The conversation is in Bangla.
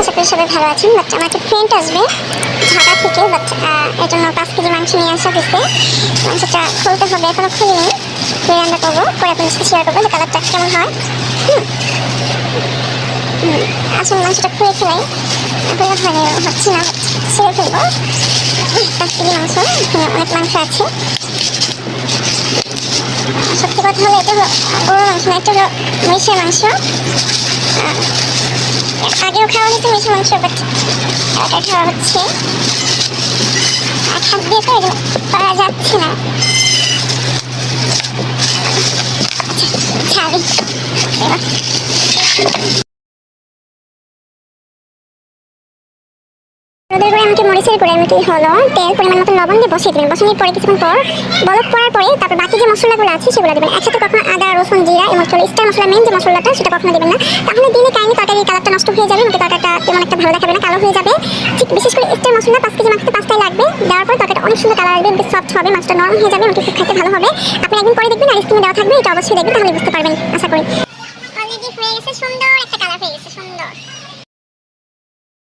আশা করি সবাই ভালো আছেন বাট আমার একটা ফ্রেন্ড আসবে, ঢাকা থেকে বাট এর জন্য পাঁচ কেজি মাংস নিয়ে আসা হয়েছে। মাংসটা খুলতে হবে, এখনও খুলিনি। খুলে রান্না করব, পরে আপনার সাথে শেয়ার করব যে কালারটা কেমন হয়। আসুন মাংসটা খুলে ফেলাই। খুলে হয়নি, হচ্ছে না ছেড়ে ফেলব। পাঁচ কেজি মাংস অনেক মাংস আছে। সত্যি কথা হলো, এটা হলো গরুর মাংস না, এটা হলো মহিষের মাংস। আহ, তো বেশি মাংস খাওয়া হচ্ছে। আর হাত যাচ্ছে না। আচ্ছা, রোদের করে আমাকে মরিচের করে আমি কি হলো তেল, পরিমাণ মতো লবণ দিয়ে বসিয়ে দেবেন। বসানোর পরে কিছুক্ষণ পর বলক পড়ার পরে তারপর বাকি যে মশলাগুলো আছে সেগুলো দেবেন। একসাথে কখনো আদা, রসুন, জিরা এবং হলো স্টার মশলা মেন যে মশলাটা, সেটা কখনো দেবেন না। তাহলে দিলে কাইনি তরকারির কালারটা নষ্ট হয়ে যাবে তরকারিটা তেমন একটা ভালো দেখাবে না, কালো হয়ে যাবে। ঠিক বিশেষ করে স্টার মশলা, পাঁচ কেজি মাংসতে পাঁচটাই লাগবে। দেওয়ার পর তরকারিটা অনেক সুন্দর কালার আসবে সফট হবে, মাছটা নরম হয়ে যাবে খুব খেতে ভালো হবে। আপনি একদিন পরে দেখবেন, আর স্কিমে দেওয়া থাকবে, এটা অবশ্যই দেখবেন, তাহলে বুঝতে পারবেন, আশা করি। অলরেডি হয়ে গেছে, সুন্দর একটা কালার হয়ে গেছে, সুন্দর।